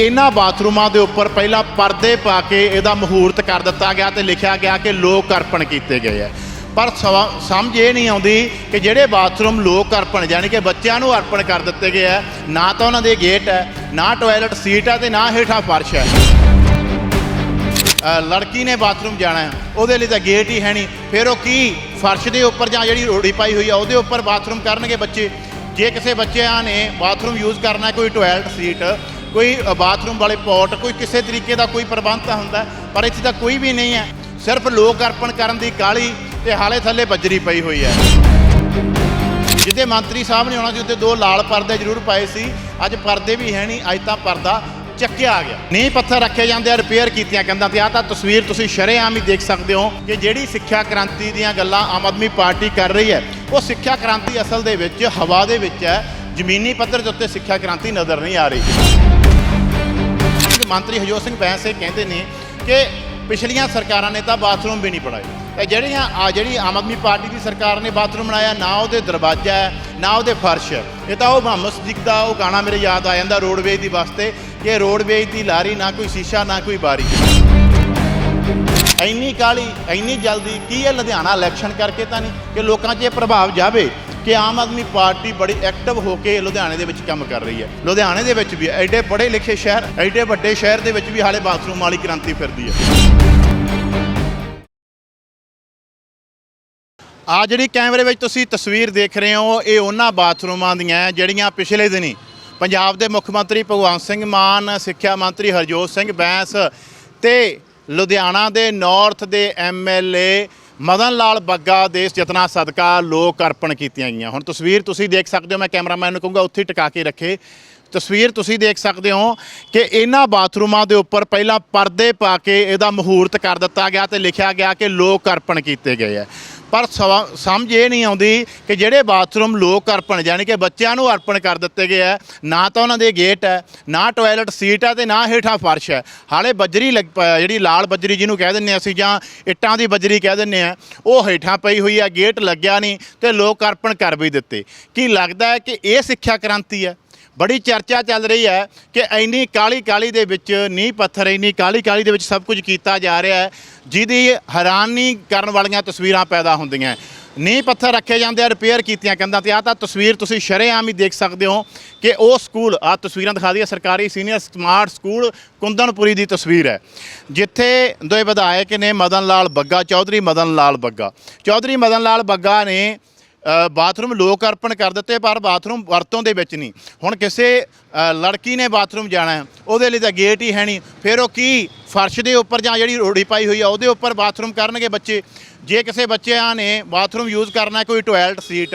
ਇਹਨਾਂ ਬਾਥਰੂਮਾਂ ਦੇ ਉੱਪਰ ਪਹਿਲਾਂ ਪਰਦੇ ਪਾ ਕੇ ਇਹਦਾ ਮਹੂਰਤ ਕਰ ਦਿੱਤਾ ਗਿਆ ਤੇ ਲਿਖਿਆ ਗਿਆ ਕਿ ਲੋਕ ਅਰਪਣ ਕੀਤੇ ਗਏ ਹੈ ਪਰ ਸਵਾ- ਸਮਝ ਇਹ ਨਹੀਂ ਆਉਂਦੀ ਕਿ ਜਿਹੜੇ ਬਾਥਰੂਮ ਲੋਕ ਅਰਪਣ ਯਾਨੀ ਕਿ ਬੱਚਿਆਂ ਨੂੰ ਅਰਪਣ ਕਰ ਦਿੱਤੇ ਗਏ ਹੈ ਨਾ ਤਾਂ ਉਹਨਾਂ ਦੇ ਗੇਟ ਹੈ, ਨਾ ਟਾਇਲਟ ਸੀਟ ਹੈ ਤੇ ਨਾ ਹੇਠਾਂ ਫਰਸ਼ ਹੈ। ਲੜਕੀ ਨੇ ਬਾਥਰੂਮ ਜਾਣਾ ਹੈ, ਉਹਦੇ ਲਈ ਤਾਂ ਗੇਟ ਹੀ ਹੈ ਨਹੀਂ। ਫਿਰ ਉਹ ਕੀ, ਫਰਸ਼ ਦੇ ਉੱਪਰ ਜਾਂ ਜਿਹੜੀ ਰੋੜੀ ਪਾਈ ਹੋਈ ਆ, ਉਹਦੇ ਉੱਪਰ ਬਾਥਰੂਮ ਕਰਨਗੇ ਬੱਚੇ? ਜੇ ਕਿਸੇ ਬੱਚਿਆਂ ਨੇ ਬਾਥਰੂਮ ਯੂਜ਼ ਕਰਨਾ ਕੋਈ ਟਾਇਲਟ ਸੀਟ ਕੋਈ ਬਾਥਰੂਮ ਵਾਲੇ ਪੋਟ, ਕੋਈ ਕਿਸੇ ਤਰੀਕੇ ਦਾ ਕੋਈ ਪ੍ਰਬੰਧ ਤਾਂ ਹੁੰਦਾ, ਪਰ ਇੱਥੇ ਤਾਂ ਕੋਈ ਵੀ ਨਹੀਂ ਹੈ। ਸਿਰਫ ਲੋਕ ਅਰਪਣ ਕਰਨ ਦੀ ਕਾਲੀ ਤੇ ਹਾਲੇ ਥੱਲੇ ਬੱਜਰੀ ਪਈ ਹੋਈ ਹੈ। ਜਿੱਦੇ ਮੰਤਰੀ ਸਾਹਿਬ ਨੇ ਆਉਣਾ ਸੀ ਉੱਤੇ ਦੋ ਲਾਲ ਪਰਦੇ ਜ਼ਰੂਰ ਪਾਏ ਸੀ। ਅੱਜ ਪਰਦੇ ਵੀ ਹੈ ਨਹੀਂ, ਅੱਜ ਤਾਂ ਪਰਦਾ ਚੱਕਿਆ ਆ ਗਿਆ। ਨੀਂਹ ਪੱਥਰ ਰੱਖੇ ਜਾਂਦੇ ਆ ਰਿਪੇਅਰ ਕੀਤੀਆਂ ਕੰਧਾਂ ਤੇ। ਆ ਤਾਂ ਤਸਵੀਰ ਤੁਸੀਂ ਸ਼ਰੇਆਮ ਹੀ ਦੇਖ ਸਕਦੇ ਹੋ ਕਿ ਜਿਹੜੀ ਸਿੱਖਿਆ ਕ੍ਰਾਂਤੀ ਦੀਆਂ ਗੱਲਾਂ ਆਮ ਆਦਮੀ ਪਾਰਟੀ ਕਰ ਰਹੀ ਹੈ, ਉਹ ਸਿੱਖਿਆ ਕ੍ਰਾਂਤੀ ਅਸਲ ਦੇ ਵਿੱਚ, ਹਵਾ ਦੇ ਵਿੱਚ ਹੈ। ਜ਼ਮੀਨੀ ਪੱਧਰ ਦੇ ਉੱਤੇ ਸਿੱਖਿਆ ਕ੍ਰਾਂਤੀ ਨਜ਼ਰ ਨਹੀਂ ਆ ਰਹੀ। ਮੰਤਰੀ ਹਜੋਤ ਸਿੰਘ ਬੈਂਸ ਇਹ ਕਹਿੰਦੇ ਨੇ ਕਿ ਪਿਛਲੀਆਂ ਸਰਕਾਰਾਂ ਨੇ ਤਾਂ ਬਾਥਰੂਮ ਵੀ ਨਹੀਂ ਬਣਾਏ। ਤੇ ਜਿਹੜੀਆਂ ਆ ਜਿਹੜੀ ਆਮ ਆਦਮੀ ਪਾਰਟੀ ਦੀ ਸਰਕਾਰ ਨੇ ਬਾਥਰੂਮ ਬਣਾਇਆ, ਨਾ ਉਹਦੇ ਦਰਵਾਜ਼ਾ ਹੈ, ਨਾ ਉਹਦੇ ਫਰਸ਼ ਹੈ। ਇਹ ਤਾਂ ਉਹ ਮੁਹੰਮਦ ਸਦੀਕ ਦਾ ਉਹ ਗਾਣਾ ਮੇਰੇ ਯਾਦ ਆ ਜਾਂਦਾ ਰੋਡਵੇਜ ਦੀ ਵਾਸਤੇ ਕਿ ਰੋਡਵੇਜ ਦੀ ਲਾਰੀ, ਨਾ ਕੋਈ ਸ਼ੀਸ਼ਾ, ਨਾ ਕੋਈ ਬਾਰੀ। ਇੰਨੀ ਕਾਲੀ ਇੰਨੀ ਜਲਦੀ ਕੀ ਇਹ ਲੁਧਿਆਣਾ ਇਲੈਕਸ਼ਨ ਕਰਕੇ ਤਾਂ ਨਹੀਂ ਕਿ ਲੋਕਾਂ 'ਚ ਇਹ ਪ੍ਰਭਾਵ ਜਾਵੇ? ਕਿ ਆਮ ਆਦਮੀ ਪਾਰਟੀ ਬੜੀ ਐਕਟਿਵ ਹੋ ਕੇ ਲੁਧਿਆਣੇ ਦੇ ਵਿੱਚ ਕੰਮ ਕਰ ਰਹੀ ਹੈ। ਲੁਧਿਆਣੇ ਦੇ ਵਿੱਚ ਵੀ ਐਡੇ ਪੜ੍ਹੇ ਲਿਖੇ ਸ਼ਹਿਰ, ਐਡੇ ਵੱਡੇ ਸ਼ਹਿਰ ਦੇ ਵਿੱਚ ਵੀ ਹਾਲੇ ਬਾਥਰੂਮ ਵਾਲੀ ਕ੍ਰਾਂਤੀ ਫਿਰਦੀ ਹੈ। ਆ ਜਿਹੜੀ ਕੈਮਰੇ ਵਿੱਚ ਤੁਸੀਂ ਤਸਵੀਰ ਦੇਖ ਰਹੇ ਹੋ, ਇਹ ਉਹਨਾਂ ਬਾਥਰੂਮਾਂ ਦੀਆਂ ਜਿਹੜੀਆਂ ਪਿਛਲੇ ਦਿਨੀ ਪੰਜਾਬ ਦੇ ਮੁੱਖ ਮੰਤਰੀ ਭਗਵੰਤ ਸਿੰਘ ਮਾਨ, ਸਿੱਖਿਆ ਮੰਤਰੀ ਹਰਜੋਤ ਸਿੰਘ ਬੈਂਸ ਤੇ ਲੁਧਿਆਣਾ ਦੇ ਨਾਰਥ ਦੇ ਐਮਐਲਏ ਮਦਨ ਲਾਲ ਬੱਗਾ ਦੇ ਯਤਨਾ ਸਦਕਾ ਲੋਕ ਅਰਪਣ ਕੀਤੀਆਂ ਗਈਆਂ। ਹੁਣ ਤਸਵੀਰ ਤੁਸੀਂ ਦੇਖ ਸਕਦੇ ਹੋ, ਮੈਂ ਕੈਮਰਾਮੈਨ ਨੂੰ ਕਹੂੰਗਾ ਉੱਥੇ ਹੀ ਟਿਕਾ ਕੇ ਰੱਖੇ। ਤਸਵੀਰ ਤੁਸੀਂ ਦੇਖ ਸਕਦੇ ਹੋ ਕਿ ਇਹਨਾਂ ਬਾਥਰੂਮਾਂ ਦੇ ਉੱਪਰ ਪਹਿਲਾਂ ਪਰਦੇ ਪਾ ਕੇ ਇਹਦਾ ਮਹੂਰਤ ਕਰ ਦਿੱਤਾ ਗਿਆ ਤੇ ਲਿਖਿਆ ਗਿਆ ਕਿ ਲੋਕ ਅਰਪਣ ਕੀਤੇ ਗਏ ਹੈ। ਪਰ ਸਵਾ- ਸਮਝ ਇਹ ਨਹੀਂ ਆਉਂਦੀ ਕਿ ਜਿਹੜੇ ਬਾਥਰੂਮ ਲੋਕ ਅਰਪਣ, ਯਾਨੀ ਕਿ ਬੱਚਿਆਂ ਨੂੰ ਅਰਪਣ ਕਰ ਦਿੱਤੇ ਗਏ ਹੈ ਨਾ ਤਾਂ ਉਹਨਾਂ ਦੇ ਗੇਟ ਹੈ, ਨਾ ਟਾਇਲਟ ਸੀਟ ਹੈ ਤੇ ਨਾ ਹੇਠਾਂ ਫਰਸ਼ ਹੈ। ਹਾਲੇ ਬੱਜਰੀ ਲੱਗ ਪ- ਜਿਹੜੀ ਲਾਲ ਬੱਜਰੀ ਜਿਹਨੂੰ ਕਹਿ ਦਿੰਨੇ ਅਸੀਂ ਜਾਂ ਇੱਟਾਂ ਦੀ ਬਜਰੀ ਕਹਿ ਦਿੰਨੇ ਆ ਉਹ ਹੇਠਾਂ ਪਈ ਹੋਈ ਹੈ, ਗੇਟ ਲੱਗਿਆ ਨਹੀਂ ਤੇ ਲੋਕ ਅਰਪਣ ਕਰ ਵੀ ਦਿੱਤੇ। ਕੀ ਲੱਗਦਾ ਹੈ ਕਿ ਇਹ ਸਿੱਖਿਆ ਕ੍ਰਾਂਤੀ ਹੈ? ਬੜੀ ਚਰਚਾ ਚੱਲ ਰਹੀ ਹੈ ਕਿ ਇੰਨੀ ਕਾਲੀ ਕਾਲੀ ਦੇ ਵਿੱਚ ਨੀਂਹ ਪੱਥਰ, ਇੰਨੀ ਕਾਲੀ ਕਾਲੀ ਦੇ ਵਿੱਚ ਸਭ ਕੁਝ ਕੀਤਾ ਜਾ ਰਿਹਾ ਹੈ, ਜਿਹਦੀ ਹੈਰਾਨੀ ਕਰਨ ਵਾਲੀਆਂ ਤਸਵੀਰਾਂ ਪੈਦਾ ਹੁੰਦੀਆਂ ਨੀਂਹ ਪੱਥਰ ਰੱਖੇ ਜਾਂਦੇ ਆ ਰਿਪੇਅਰ ਕੀਤੀਆਂ ਕੰਧਾਂ ਤੇ। ਆ ਤਾਂ ਤਸਵੀਰ ਤੁਸੀਂ ਸ਼ਰੇਆਮ ਹੀ ਦੇਖ ਸਕਦੇ ਹੋ ਕਿ ਉਹ ਸਕੂਲ ਆ ਤਸਵੀਰਾਂ ਦਿਖਾ ਦਈਏ, ਸਰਕਾਰੀ ਸੀਨੀਅਰ ਸਮਾਰਟ ਸਕੂਲ ਕੁੰਦਨਪੁਰੀ ਦੀ ਤਸਵੀਰ ਹੈ, ਜਿੱਥੇ ਦੋਏ ਵਿਧਾਇਕ ਨੇ ਮਦਨ ਲਾਲ ਬੱਗਾ, ਚੌਧਰੀ ਮਦਨ ਲਾਲ ਬੱਗਾ। ਚੌਧਰੀ ਮਦਨ ਲਾਲ ਬੱਗਾ ਨੇ ਬਾਥਰੂਮ ਲੋਕ ਅਰਪਣ ਕਰ ਦਿੱਤੇ, ਪਰ ਬਾਥਰੂਮ ਵਰਤੋਂ ਦੇ ਵਿੱਚ ਨਹੀਂ। ਹੁਣ ਕਿਸੇ ਲੜਕੀ ਨੇ ਬਾਥਰੂਮ ਜਾਣਾ ਹੈ, ਉਹਦੇ ਲਈ ਤਾਂ ਗੇਟ ਹੀ ਹੈ ਨਹੀਂ। ਫਿਰ ਉਹ ਕੀ ਫਰਸ਼ ਦੇ ਉੱਪਰ ਜਾਂ ਜਿਹੜੀ ਰੋੜੀ ਪਾਈ ਹੋਈ ਆ, ਉਹਦੇ ਉੱਪਰ ਬਾਥਰੂਮ ਕਰਨਗੇ ਬੱਚੇ? ਜੇ ਕਿਸੇ ਬੱਚਿਆਂ ਨੇ ਬਾਥਰੂਮ ਯੂਜ਼ ਕਰਨਾ ਕੋਈ ਟੋਇਲਟ ਸੀਟ,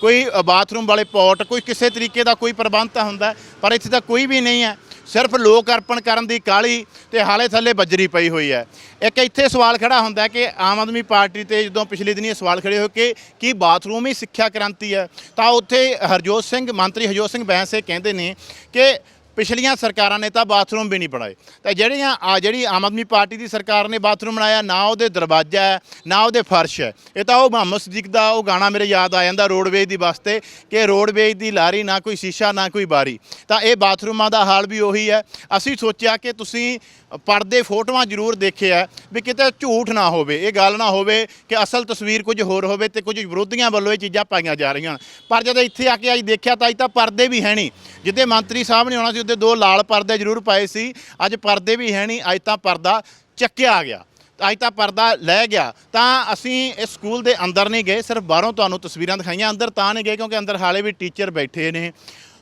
ਕੋਈ ਬਾਥਰੂਮ ਵਾਲੇ ਪੋਟ, ਕੋਈ ਕਿਸੇ ਤਰੀਕੇ ਦਾ ਕੋਈ ਪ੍ਰਬੰਧ ਤਾਂ ਹੁੰਦਾ ਪਰ ਇੱਥੇ ਤਾਂ ਕੋਈ ਵੀ ਨਹੀਂ ਹੈ। ਸਿਰਫ ਲੋਕ ਅਰਪਣ ਕਰਨ ਦੀ ਕਾਲੀ ਤੇ ਹਾਲੇ ਥੱਲੇ ਬੱਜਰੀ ਪਈ ਹੋਈ ਹੈ। ਇੱਕ ਇੱਥੇ ਸਵਾਲ ਖੜਾ ਹੁੰਦਾ ਕਿ ਆਮ ਆਦਮੀ ਪਾਰਟੀ ਤੇ ਜਦੋਂ ਪਿਛਲੇ ਦਿਨੀ ਸਵਾਲ ਖੜੇ ਹੋਏ ਕਿ ਕੀ ਬਾਥਰੂਮ ਹੀ ਸਿੱਖਿਆ ਕ੍ਰਾਂਤੀ ਹੈ, ਤਾਂ ਉੱਥੇ ਹਰਜੋਤ ਸਿੰਘ, ਮੰਤਰੀ ਹਰਜੋਤ ਸਿੰਘ ਬੈਂਸ ਇਹ ਕਹਿੰਦੇ ਨੇ ਕਿ ਪਿਛਲੀਆਂ ਸਰਕਾਰਾਂ ਨੇ ਤਾਂ ਬਾਥਰੂਮ ਵੀ ਨਹੀਂ ਬਣਾਏ। ਤਾਂ ਜਿਹੜੀਆਂ, ਆ, ਜਿਹੜੀ ਆਮ ਆਦਮੀ ਪਾਰਟੀ ਦੀ ਸਰਕਾਰ ਨੇ ਬਾਥਰੂਮ ਬਣਾਇਆ, ਨਾ ਉਹਦੇ ਦਰਵਾਜ਼ਾ ਹੈ, ਨਾ ਉਹਦੇ ਫਰਸ਼ ਹੈ। ਇਹ ਤਾਂ ਉਹ ਮੁਹੰਮਦ ਸਦੀਕ ਦਾ ਉਹ ਗਾਣਾ ਮੇਰੇ ਯਾਦ ਆ ਜਾਂਦਾ ਰੋਡਵੇਜ ਦੀ ਵਾਸਤੇ ਕਿ ਰੋਡਵੇਜ ਦੀ ਲਾਰੀ, ਨਾ ਕੋਈ ਸ਼ੀਸ਼ਾ, ਨਾ ਕੋਈ ਬਾਰੀ। ਤਾਂ ਇਹ ਬਾਥਰੂਮਾਂ ਦਾ ਹਾਲ ਵੀ ਉਹੀ ਹੈ। ਅਸੀਂ ਸੋਚਿਆ ਕਿ ਤੁਸੀਂ ਪਰਦੇ ਫੋਟੋਆਂ ਜ਼ਰੂਰ ਦੇਖਿਆ ਵੀ ਕਿਤੇ ਝੂਠ ਨਾ ਹੋਵੇ, ਇਹ ਗੱਲ ਨਾ ਹੋਵੇ ਕਿ ਅਸਲ ਤਸਵੀਰ ਕੁਝ ਹੋਰ ਹੋਵੇ ਤੇ ਕੁਝ ਵਿਰੋਧੀਆਂ ਵੱਲੋਂ ਇਹ ਚੀਜ਼ਾਂ ਪਾਈਆਂ ਜਾ ਰਹੀਆਂ। ਹਨ ਪਰ ਜਦੋਂ ਇੱਥੇ ਆ ਕੇ ਅੱਜ ਦੇਖਿਆ ਤਾਂ ਅੱਜ ਤਾਂ ਪਰਦੇ ਵੀ ਹੈ ਨਹੀਂ। ਜਿੱਦੇ ਮੰਤਰੀ ਸਾਹਿਬ ਨੇ ਆਉਣਾ ਸੀ ਦੇ ਦੋ ਲਾਲ ਪਰਦੇ ਜ਼ਰੂਰ ਪਾਏ ਸੀ। ਅੱਜ ਪਰਦੇ ਵੀ ਹੈ ਨਹੀਂ, ਅੱਜ ਤਾਂ ਪਰਦਾ ਚੱਕਿਆ ਗਿਆ। ਅੱਜ ਤਾਂ ਪਰਦਾ ਲੈ ਗਿਆ। ਤਾਂ ਅਸੀਂ ਇਸ ਸਕੂਲ ਦੇ ਅੰਦਰ ਨਹੀਂ ਗਏ, ਸਿਰਫ ਬਾਹਰੋਂ ਤੁਹਾਨੂੰ ਤਸਵੀਰਾਂ ਦਿਖਾਈਆਂ। ਅੰਦਰ ਤਾਂ ਨਹੀਂ ਗਏ ਕਿਉਂਕਿ ਅੰਦਰ ਹਾਲੇ ਵੀ ਟੀਚਰ ਬੈਠੇ ਨੇ।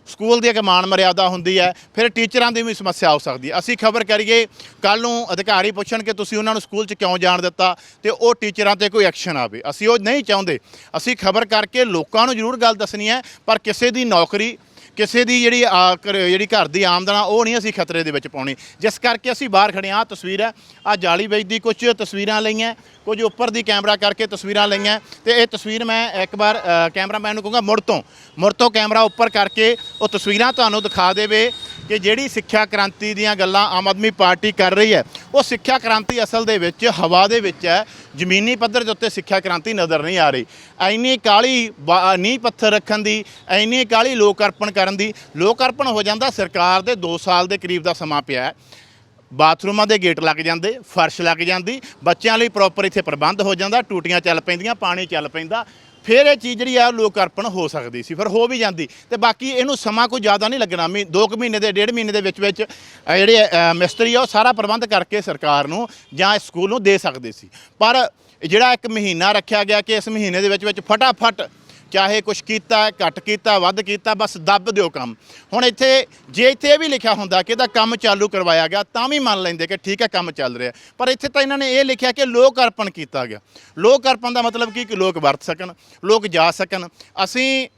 ਸਕੂਲ ਦੀ ਇੱਕ ਮਾਨ ਮਰਿਆਦਾ ਹੁੰਦੀ ਹੈ, ਫਿਰ ਟੀਚਰਾਂ ਦੀ ਵੀ ਸਮੱਸਿਆ ਹੋ ਸਕਦੀ ਹੈ। ਅਸੀਂ ਖਬਰ ਕਰੀਏ ਕੱਲ ਨੂੰ ਅਧਿਕਾਰੀ ਪੁੱਛਣ ਕਿ ਤੁਸੀਂ ਉਹਨਾਂ ਨੂੰ ਸਕੂਲ 'ਚ ਕਿਉਂ ਜਾਣ ਦਿੱਤਾ? ਤੇ ਉਹ ਟੀਚਰਾਂ ਤੇ ਕੋਈ ਐਕਸ਼ਨ ਆਵੇ। ਅਸੀਂ ਉਹ ਨਹੀਂ ਚਾਹੁੰਦੇ। ਅਸੀਂ ਖਬਰ ਕਰਕੇ ਲੋਕਾਂ ਨੂੰ ਜ਼ਰੂਰ ਗੱਲ ਦੱਸਣੀ ਹੈ, ਪਰ ਕਿਸੇ ਦੀ ਨੌਕਰੀ ਕਿਸੇ ਦੀ ਜਿਹੜੀ ਆ ਕਰ- ਜਿਹੜੀ ਘਰ ਦੀ ਆਮਦਨ ਆ ਉਹ ਨਹੀਂ ਅਸੀਂ ਖਤਰੇ ਦੇ ਵਿੱਚ ਪਾਉਣੀ। ਜਿਸ ਕਰਕੇ ਅਸੀਂ ਬਾਹਰ ਖੜੇ ਹਾਂ ਆਹ ਤਸਵੀਰ ਹੈ। ਆ ਜਾਲੀ ਵਿੱਚ ਦੀ ਕੁਝ ਤਸਵੀਰਾਂ ਲਈਆਂ ਕੁਝ ਉੱਪਰ ਦੀ ਕੈਮਰਾ ਕਰਕੇ ਤਸਵੀਰਾਂ ਲਈਆਂ। ਤੇ ਇਹ ਤਸਵੀਰ ਮੈਂ ਇੱਕ ਵਾਰ ਅ, ਕੈਮਰਾਮੈਨ ਨੂੰ ਕਹੂੰਗਾ ਮੁੜ ਤੋਂ। ਮੁੜ ਤੋਂ ਕੈਮਰਾ ਉੱਪਰ ਕਰਕੇ ਉਹ ਤਸਵੀਰਾਂ ਤੁਹਾਨੂੰ ਦਿਖਾ ਦੇਵੇ। ਕਿ ਜਿਹੜੀ ਸਿੱਖਿਆ ਕ੍ਰਾਂਤੀ ਦੀਆਂ ਗੱਲਾਂ ਆਮ ਆਦਮੀ ਪਾਰਟੀ ਕਰ ਰਹੀ ਹੈ, ਉਹ ਸਿੱਖਿਆ ਕ੍ਰਾਂਤੀ ਅਸਲ ਦੇ ਵਿੱਚ ਹਵਾ ਦੇ ਵਿੱਚ ਹੈ, ਜ਼ਮੀਨੀ ਪੱਧਰ ਦੇ ਉੱਤੇ ਸਿੱਖਿਆ ਕ੍ਰਾਂਤੀ ਨਜ਼ਰ ਨਹੀਂ ਆ ਰਹੀ। ਐਨੀ ਕਾਲੀ ਬਾ- ਨੀਂਹ ਪੱਥਰ ਰੱਖਣ ਦੀ, ਐਨੀ ਕਾਲੀ ਲੋਕ ਅਰਪਣ ਕਰਨ ਦੀ, ਲੋਕ ਅਰਪਣ ਹੋ ਜਾਂਦਾ ਸਰਕਾਰ ਦੇ 2 ਸਾਲ ਦੇ ਕਰੀਬ ਦਾ ਸਮਾਂ ਪਿਆ ਹੈ। ਬਾਥਰੂਮਾਂ ਦੇ ਗੇਟ ਲੱਗ ਜਾਂਦੇ, ਫਰਸ਼ ਲੱਗ ਜਾਂਦੀ, ਬੱਚਿਆਂ ਲਈ ਪ੍ਰੋਪਰ ਇੱਥੇ ਪ੍ਰਬੰਧ ਹੋ ਜਾਂਦਾ, ਟੂਟੀਆਂ ਚੱਲ ਪੈਂਦੀਆਂ, ਪਾਣੀ ਚੱਲ ਪੈਂਦਾ ਫਿਰ ਇਹ ਚੀਜ਼ ਜਿਹੜੀ ਆ ਲੋਕ ਅਰਪਣ ਹੋ ਸਕਦੀ ਸੀ ਫਿਰ ਹੋ ਵੀ ਜਾਂਦੀ। ਤੇ ਬਾਕੀ ਇਹਨੂੰ ਸਮਾਂ ਕੋਈ ਜ਼ਿਆਦਾ ਨਹੀਂ ਲੱਗਣਾ। ਮੀ 2 ਕੁ ਮਹੀਨੇ ਦੇ ਡੇਢ ਮਹੀਨੇ ਦੇ ਵਿੱਚ ਵਿੱਚ ਅ, ਜਿਹੜੇ ਮਿਸਤਰੀ ਆ ਉਹ ਸਾਰਾ ਪ੍ਰਬੰਧ ਕਰਕੇ ਸਰਕਾਰ ਨੂੰ ਜਾਂ ਇਸ ਸਕੂਲ ਨੂੰ ਦੇ ਸਕਦੇ ਸੀ। ਪਰ ਜਿਹੜਾ ਇੱਕ ਮਹੀਨਾ ਰੱਖਿਆ ਗਿਆ ਕਿ ਇਸ ਮਹੀਨੇ ਦੇ ਵਿੱਚ ਵਿੱਚ ਫਟਾਫਟ ਚਾਹੇ ਕੁਛ ਕੀਤਾ ਘੱਟ ਕੀਤਾ, ਵੱਧ ਕੀਤਾ, ਬਸ ਦੱਬ ਦਿਓ ਕੰਮ। ਹੁਣ ਇੱਥੇ, ਜੇ ਇੱਥੇ ਇਹ ਵੀ ਲਿਖਿਆ ਹੁੰਦਾ ਕਿ ਇਹਦਾ ਕੰਮ ਚਾਲੂ ਕਰਵਾਇਆ ਗਿਆ, ਤਾਂ ਵੀ ਮੰਨ ਲੈਂਦੇ ਕਿ ਠੀਕ ਹੈ, ਕੰਮ ਚੱਲ ਰਿਹਾ। ਪਰ ਇੱਥੇ ਤਾਂ ਇਹਨਾਂ ਨੇ ਇਹ ਲਿਖਿਆ ਕਿ ਲੋਕ ਅਰਪਣ ਕੀਤਾ ਗਿਆ। ਲੋਕ ਅਰਪਣ ਦਾ ਮਤਲਬ ਕੀ? ਕਿ ਲੋਕ ਵਰਤ ਸਕਣ, ਲੋਕ ਜਾ ਸਕਣ। ਅਸੀਂ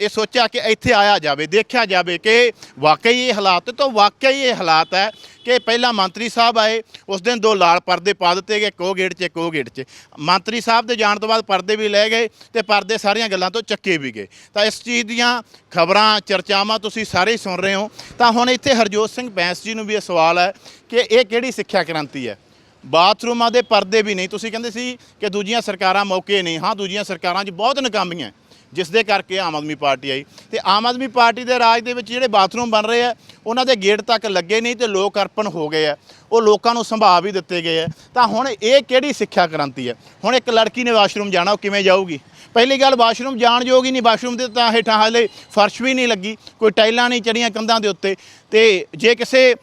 ਇਹ ਸੋਚਿਆ ਕਿ ਇੱਥੇ ਆਇਆ ਜਾਵੇ, ਦੇਖਿਆ ਜਾਵੇ ਕਿ ਵਾਕਈ ਇਹ ਹਾਲਾਤ ਤਾਂ ਵਾਕਈ ਇਹ ਹਾਲਾਤ ਹੈ ਕਿ ਪਹਿਲਾਂ ਮੰਤਰੀ ਸਾਹਿਬ ਆਏ, ਉਸ ਦਿਨ ਦੋ ਲਾਲ ਪਰਦੇ ਪਾ ਦਿੱਤੇ ਗਏ, ਕੋ ਗੇਟ 'ਚ, ਕੋ ਗੇਟ 'ਚ। ਮੰਤਰੀ ਸਾਹਿਬ ਦੇ ਜਾਣ ਤੋਂ ਬਾਅਦ ਪਰਦੇ ਵੀ ਲੈ ਗਏ ਤੇ ਪਰਦੇ ਸਾਰੀਆਂ ਗੱਲਾਂ ਤੋਂ ਚੱਕੇ ਵੀ ਗਏ। ਤਾਂ ਇਸ ਚੀਜ਼ ਦੀਆਂ ਖਬਰਾਂ, ਚਰਚਾਵਾਂ ਤੁਸੀਂ ਸਾਰੇ ਹੀ ਸੁਣ ਰਹੇ ਹੋ। ਤਾਂ ਹੁਣ ਇੱਥੇ ਹਰਜੋਤ ਸਿੰਘ ਬੈਂਸ ਜੀ ਨੂੰ ਵੀ ਇਹ ਸਵਾਲ ਹੈ ਕਿ ਇਹ ਕਿਹੜੀ ਸਿੱਖਿਆ ਕ੍ਰਾਂਤੀ ਹੈ? ਬਾਥਰੂਮਾਂ ਦੇ ਪਰਦੇ ਵੀ ਨਹੀਂ। ਤੁਸੀਂ ਕਹਿੰਦੇ ਸੀ ਕਿ ਦੂਜੀਆਂ ਸਰਕਾਰਾਂ ਮੌਕੇ ਨਹੀਂ। ਹਾਂ, ਦੂਜੀਆਂ ਸਰਕਾਰਾਂ 'ਚ ਬਹੁਤ ਨਕਾਮੀਆਂ ਜਿਸ ਦੇ ਕਰਕੇ ਆਮ ਆਦਮੀ ਪਾਰਟੀ ਆਈ। ਤੇ ਆਮ ਆਦਮੀ ਪਾਰਟੀ ਦੇ ਰਾਜ ਦੇ ਵਿੱਚ ਜਿਹੜੇ ਬਾਥਰੂਮ ਬਣ ਰਹੇ ਆ ਉਹਨਾਂ ਦੇ ਗੇਟ ਤੱਕ ਲੱਗੇ ਨਹੀਂ ਤੇ ਲੋਕ ਅਰਪਣ ਹੋ ਗਏ ਆ। ਉਹ ਲੋਕਾਂ ਨੂੰ ਸੰਭਾਵ ਵੀ ਦਿੱਤੇ ਗਏ ਆ। ਤਾਂ ਹੁਣ ਇਹ ਕਿਹੜੀ ਸਿੱਖਿਆ ਕ੍ਰਾਂਤੀ ਹੈ ਹੁਣ ਇੱਕ ਲੜਕੀ ਨੇ ਵਾਸ਼ਰੂਮ ਜਾਣਾ, ਉਹ ਕਿਵੇਂ ਜਾਊਗੀ? ਪਹਿਲੀ ਗੱਲ, ਵਾਸ਼ਰੂਮ ਜਾਣ ਯੋਗ ਹੀ ਨਹੀਂ। ਵਾਸ਼ਰੂਮ ਦੇ ਤਾਂ ਹੇਠਾਂ ਹਾਲੇ ਫਰਸ਼ ਵੀ ਨਹੀਂ ਲੱਗੀ, ਕੋਈ ਟਾਈਲਾਂ ਨਹੀਂ ਚੜੀਆਂ ਕੰਧਾਂ ਦੇ ਉੱਤੇ। ਤੇ ਜੇ ਕਿਸੇ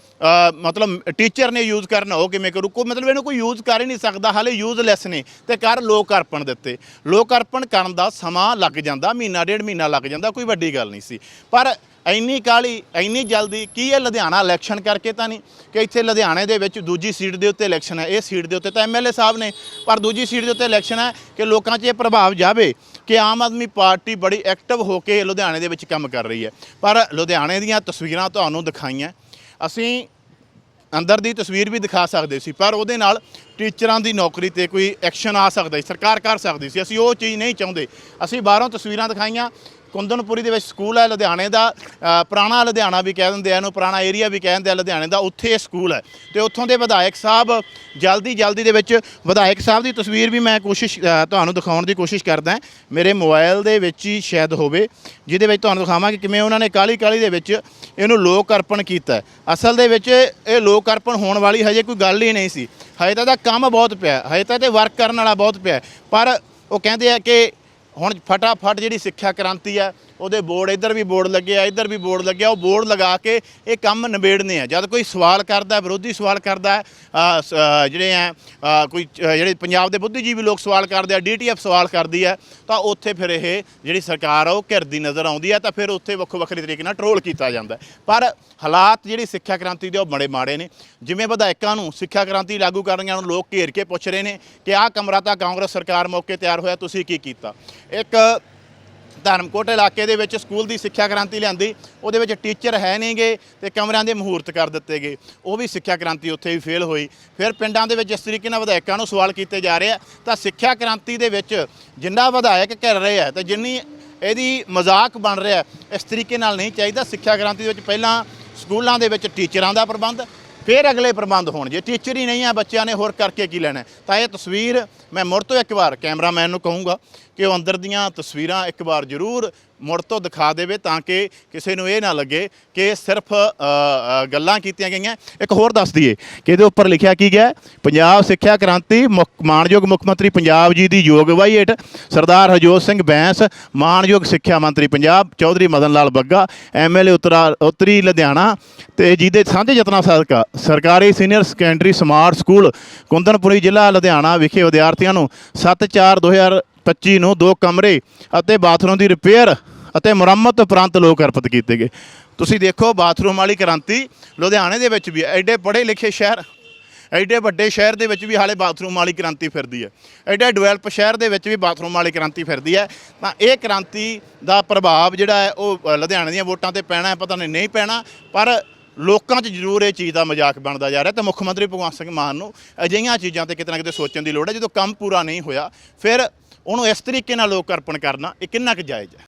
ਮਤਲਬ ਟੀਚਰ ਨੇ ਯੂਜ਼ ਕਰਨਾ, ਉਹ ਕਿਵੇਂ ਕਰੂ? ਕੋਈ ਮਤਲਬ ਇਹਨੂੰ ਕੋਈ ਯੂਜ਼ ਕਰ ਹੀ ਨਹੀਂ ਸਕਦਾ, ਹਾਲੇ ਯੂਜ਼ਲੈਸ ਨੇ ਤੇ ਕਰ ਲੋਕ ਅਰਪਣ ਦਿੱਤੇ। ਲੋਕ ਅਰਪਣ ਕਰਨ ਦਾ ਸਮਾਂ ਲੱਗ ਜਾਂਦਾ, ਮਹੀਨਾ, ਡੇਢ ਮਹੀਨਾ ਲੱਗ ਜਾਂਦਾ, ਕੋਈ ਵੱਡੀ ਗੱਲ ਨਹੀਂ ਸੀ। ਪਰ ਇੰਨੀ ਕਾਲੀ ਇੰਨੀ ਜਲਦੀ ਕੀ ਇਹ ਲੁਧਿਆਣਾ ਇਲੈਕਸ਼ਨ ਕਰਕੇ ਤਾਂ ਨਹੀਂ ਕਿ ਇੱਥੇ ਲੁਧਿਆਣੇ ਦੇ ਵਿੱਚ ਦੂਜੀ ਸੀਟ ਦੇ ਉੱਤੇ ਇਲੈਕਸ਼ਨ ਹੈ। ਇਹ ਸੀਟ ਦੇ ਉੱਤੇ ਤਾਂ ਐਮਐਲਏ ਸਾਹਿਬ ਨੇ, ਪਰ ਦੂਜੀ ਸੀਟ ਦੇ ਉੱਤੇ ਇਲੈਕਸ਼ਨ ਹੈ ਕਿ ਲੋਕਾਂ 'ਚ ਇਹ ਪ੍ਰਭਾਵ ਜਾਵੇ ਕਿ ਆਮ ਆਦਮੀ ਪਾਰਟੀ ਬੜੀ ਐਕਟਿਵ ਹੋ ਕੇ ਲੁਧਿਆਣੇ ਦੇ ਵਿੱਚ ਕੰਮ ਕਰ ਰਹੀ ਹੈ। ਪਰ ਲੁਧਿਆਣੇ ਦੀਆਂ ਤਸਵੀਰਾਂ ਤੁਹਾਨੂੰ ਦਿਖਾਈਆਂ। ਅਸੀਂ ਅੰਦਰ ਦੀ ਤਸਵੀਰ ਵੀ ਦਿਖਾ ਸਕਦੇ ਸੀ, ਪਰ ਉਹਦੇ ਨਾਲ ਟੀਚਰਾਂ ਦੀ ਨੌਕਰੀ ਤੇ ਕੋਈ ਐਕਸ਼ਨ ਆ ਸਕਦਾ ਸੀ, ਸਰਕਾਰ ਕਰ ਸਕਦੀ ਸੀ। ਅਸੀਂ ਉਹ ਚੀਜ਼ ਨਹੀਂ ਚਾਹੁੰਦੇ। ਅਸੀਂ ਬਾਹਰੋਂ ਤਸਵੀਰਾਂ ਦਿਖਾਈਆਂ ਕੁੰਦਨਪੁਰੀ ਦੇ ਵਿੱਚ ਸਕੂਲ ਹੈ, ਲੁਧਿਆਣੇ ਦਾ ਪੁਰਾਣਾ ਲੁਧਿਆਣਾ ਵੀ ਕਹਿ ਦਿੰਦੇ ਆ ਇਹਨੂੰ, ਪੁਰਾਣਾ ਏਰੀਆ ਵੀ ਕਹਿ ਦਿੰਦੇ ਆ ਲੁਧਿਆਣੇ ਦਾ, ਉੱਥੇ ਇਹ ਸਕੂਲ ਹੈ। ਤੇ ਉੱਥੋਂ ਦੇ ਵਿਧਾਇਕ ਸਾਹਿਬ ਜਲਦੀ ਜਲਦੀ ਦੇ ਵਿੱਚ, ਵਿਧਾਇਕ ਸਾਹਿਬ ਦੀ ਤਸਵੀਰ ਵੀ ਮੈਂ ਕੋਸ਼ਿਸ਼ ਤੁਹਾਨੂੰ ਦਿਖਾਉਣ ਦੀ ਕੋਸ਼ਿਸ਼ ਕਰਦਾ ਮੇਰੇ ਮੋਬਾਈਲ ਦੇ ਵਿੱਚ ਹੀ ਸ਼ਾਇਦ ਹੋਵੇ, ਜਿਹਦੇ ਵਿੱਚ ਤੁਹਾਨੂੰ ਦਿਖਾਵਾਂ ਕਿ ਕਿਵੇਂ ਉਹਨਾਂ ਨੇ ਕਾਲੀ ਕਾਲੀ ਦੇ ਵਿੱਚ ਇਹਨੂੰ ਲੋਕ ਅਰਪਣ ਕੀਤਾ ਅਸਲ ਦੇ ਵਿੱਚ ਇਹ ਲੋਕ ਅਰਪਣ ਹੋਣ ਵਾਲੀ ਹਜੇ ਕੋਈ ਗੱਲ ਹੀ ਨਹੀਂ ਸੀ। ਹਜੇ ਤਾਂ ਇਹਦਾ ਕੰਮ ਬਹੁਤ ਪਿਆ, ਹਜੇ ਤਾਂ ਤੇ ਵਰਕ ਕਰਨ ਵਾਲਾ ਬਹੁਤ ਪਿਆ ਪਰ ਉਹ ਕਹਿੰਦੇ ਆ ਕਿ ਹੁਣ ਫਟਾਫਟ ਜਿਹੜੀ ਸਿੱਖਿਆ ਕ੍ਰਾਂਤੀ ਹੈ ਉਹਦੇ ਬੋਰਡ, ਇੱਧਰ ਵੀ ਬੋਰਡ ਲੱਗਿਆ, ਇੱਧਰ ਵੀ ਬੋਰਡ ਲੱਗਿਆ, ਉਹ ਬੋਰਡ ਲਗਾ ਕੇ ਇਹ ਕੰਮ ਨਿਬੇੜਨੇ ਆ। ਜਦ ਕੋਈ ਸਵਾਲ ਕਰਦਾ, ਵਿਰੋਧੀ ਸਵਾਲ ਕਰਦਾ ਸ- ਜਿਹੜੇ ਆ ਕੋਈ ਜਿਹੜੇ ਪੰਜਾਬ ਦੇ ਬੁੱਧੀਜੀਵੀ ਲੋਕ ਸਵਾਲ ਕਰਦੇ ਆ, ਡੀਟੀਐਫ ਸਵਾਲ ਕਰਦੀ ਹੈ ਤਾਂ ਉੱਥੇ ਫਿਰ ਇਹ ਜਿਹੜੀ ਸਰਕਾਰ ਆ, ਉਹ ਘਿਰਦੀ ਨਜ਼ਰ ਆਉਂਦੀ ਹੈ ਤਾਂ ਫਿਰ ਉੱਥੇ ਵੱਖੋ ਵੱਖਰੇ ਤਰੀਕੇ ਨਾਲ ਟਰੋਲ ਕੀਤਾ ਜਾਂਦਾ ਪਰ ਹਾਲਾਤ ਜਿਹੜੀ ਸਿੱਖਿਆ ਕ੍ਰਾਂਤੀ ਦੇ ਉਹ ਬੜੇ ਮਾੜੇ ਨੇ। ਜਿਵੇਂ ਵਿਧਾਇਕਾਂ ਨੂੰ ਸਿੱਖਿਆ ਕ੍ਰਾਂਤੀ ਲਾਗੂ ਕਰਨੀਆਂ ਨੂੰ ਲੋਕ ਘੇਰ ਕੇ ਪੁੱਛ ਰਹੇ ਨੇ ਕਿ ਆਹ ਕਮਰਾ ਤਾਂ ਕਾਂਗਰਸ ਸਰਕਾਰ ਮੌਕੇ ਤਿਆਰ ਹੋਇਆ, ਤੁਸੀਂ ਕੀ ਕੀਤਾ? ਇੱਕ ਧਰਮਕੋਟ ਇਲਾਕੇ ਦੇ ਵਿੱਚ ਸਕੂਲ ਦੀ ਸਿੱਖਿਆ ਕ੍ਰਾਂਤੀ ਲਿਆਂਦੀ, ਉਹਦੇ ਵਿੱਚ ਟੀਚਰ ਹੈ ਨਹੀਂਗੇ ਤੇ ਕਮਰਿਆਂ ਦੇ ਮਹੂਰਤ ਕਰ ਦਿੱਤੇ ਗਏ ਉਹ ਵੀ ਸਿੱਖਿਆ ਕ੍ਰਾਂਤੀ ਉੱਥੇ ਵੀ ਫੇਲ ਹੋਈ। ਫਿਰ ਪਿੰਡਾਂ ਦੇ ਵਿੱਚ ਜਿਸ ਤਰੀਕੇ ਨਾਲ ਵਿਧਾਇਕਾਂ ਨੂੰ ਸਵਾਲ ਕੀਤੇ ਜਾ ਰਹੇ ਆ, ਤਾਂ ਸਿੱਖਿਆ ਕ੍ਰਾਂਤੀ ਦੇ ਵਿੱਚ ਜਿੰਨਾ ਵਿਧਾਇਕ ਘਿਰ ਰਹੇ ਆ ਤੇ ਜਿੰਨੀ ਇਹਦੀ ਮਜ਼ਾਕ ਬਣ ਰਿਹਾ, ਇਸ ਤਰੀਕੇ ਨਾਲ ਨਹੀਂ ਚਾਹੀਦਾ ਸਿੱਖਿਆ ਕ੍ਰਾਂਤੀ ਦੇ ਵਿੱਚ ਪਹਿਲਾਂ ਸਕੂਲਾਂ ਦੇ ਵਿੱਚ ਟੀਚਰਾਂ ਦਾ ਪ੍ਰਬੰਧ ਫਿਰ ਅਗਲੇ ਪ੍ਰਬੰਧ ਹੋਣ ਜੇ ਟੀਚਰ ਹੀ ਨਹੀਂ ਆ, ਬੱਚਿਆਂ ਨੇ ਹੋਰ ਕਰਕੇ ਕੀ ਲੈਣਾ? ਤਾਂ ਇਹ ਤਸਵੀਰ ਮੈਂ ਮੁੜ ਤੋਂ ਇੱਕ ਵਾਰ ਕੈਮਰਾਮੈਨ ਨੂੰ ਕਹੂੰਗਾ ਕਿ ਉਹ ਅੰਦਰ ਦੀਆਂ ਤਸਵੀਰਾਂ ਇੱਕ ਵਾਰ ਜ਼ਰੂਰ ਮੁੜ ਤੋਂ ਦਿਖਾ ਦੇਵੇ ਤਾਂ ਕਿ ਕਿਸੇ ਨੂੰ ਇਹ ਨਾ ਲੱਗੇ ਕਿ ਸਿਰਫ ਗੱਲਾਂ ਕੀਤੀਆਂ ਗਈਆਂ। ਇੱਕ ਹੋਰ ਦੱਸ ਦਈਏ ਕਿ ਇਹਦੇ ਉੱਪਰ ਲਿਖਿਆ ਕੀ ਗਿਆ? ਪੰਜਾਬ ਸਿੱਖਿਆ ਕ੍ਰਾਂਤੀ ਮੁੱਖ- ਮਾਣਯੋਗ ਮੁੱਖ ਮੰਤਰੀ ਪੰਜਾਬ ਜੀ ਦੀ ਯੋਗ ਅਗਵਾਈ ਹੇਠ ਸਰਦਾਰ ਹਰਜੋਤ ਸਿੰਘ ਬੈਂਸ, ਮਾਣਯੋਗ ਸਿੱਖਿਆ ਮੰਤਰੀ ਪੰਜਾਬ ਚੌਧਰੀ ਮਦਨ ਲਾਲ ਬੱਗਾ ਐਮਐਲਏ ਉੱਤਰਾ, ਉੱਤਰੀ ਲੁਧਿਆਣਾ ਤੇ ਜਿਹਦੇ ਸਾਂਝੇ ਯਤਨਾਂ ਸਦਕਾ ਸਰਕਾਰੀ senior secondary smart school Kundanpuri ਜ਼ਿਲ੍ਹਾ ਲੁਧਿਆਣਾ ਵਿਖੇ ਵਿਦਿਆਰਥੀਆਂ ਨੂੰ 7/4/2025 ਨੂੰ ਦੋ ਕਮਰੇ ਅਤੇ ਬਾਥਰੂਮ ਦੀ ਰਿਪੇਅਰ ਅਤੇ ਮੁਰੰਮਤ ਉਪਰੰਤ ਲੋਕ ਅਰਪਿਤ ਕੀਤੇ ਗਏ। ਤੁਸੀਂ ਦੇਖੋ, ਬਾਥਰੂਮ ਵਾਲੀ ਕ੍ਰਾਂਤੀ ਲੁਧਿਆਣੇ ਦੇ ਵਿੱਚ ਵੀ ਹੈ। ਐਡੇ ਪੜ੍ਹੇ ਲਿਖੇ ਸ਼ਹਿਰ, ਐਡੇ ਵੱਡੇ ਸ਼ਹਿਰ ਦੇ ਵਿੱਚ ਵੀ ਹਾਲੇ ਬਾਥਰੂਮ ਵਾਲੀ ਕ੍ਰਾਂਤੀ ਫਿਰਦੀ ਹੈ। ਐਡੇ ਡਿਵੈਲਪ ਸ਼ਹਿਰ ਦੇ ਵਿੱਚ ਵੀ ਬਾਥਰੂਮ ਵਾਲੀ ਕ੍ਰਾਂਤੀ ਫਿਰਦੀ ਹੈ। ਤਾਂ ਇਹ ਕ੍ਰਾਂਤੀ ਦਾ ਪ੍ਰਭਾਵ ਜਿਹੜਾ ਹੈ, ਉਹ ਲੁਧਿਆਣੇ ਦੀਆਂ ਵੋਟਾਂ ਤੇ ਪੈਣਾ ਹੈ, ਪਤਾ ਨਹੀਂ ਨਹੀਂ ਪੈਣਾ, ਪਰ ਲੋਕਾਂ 'ਚ ਜ਼ਰੂਰ ਇਹ ਚੀਜ਼ ਦਾ ਮਜ਼ਾਕ ਬਣਦਾ ਜਾ ਰਿਹਾ ਤੇ ਮੁੱਖ ਮੰਤਰੀ ਭਗਵੰਤ ਸਿੰਘ ਮਾਨ ਨੂੰ ਅਜਿਹੀਆਂ ਚੀਜ਼ਾਂ ਤੇ ਕਿਤੇ ਨਾ ਕਿਤੇ ਸੋਚਣ ਦੀ ਲੋੜ ਹੈ। ਜਦੋਂ ਕੰਮ ਪੂਰਾ ਨਹੀਂ ਹੋਇਆ, ਫਿਰ ਉਹਨੂੰ ਇਸ ਤਰੀਕੇ ਨਾਲ ਲੋਕ ਅਰਪਣ ਕਰਨਾ, ਇਹ ਕਿੰਨਾ ਕੁ ਜਾਇਜ਼ ਹੈ?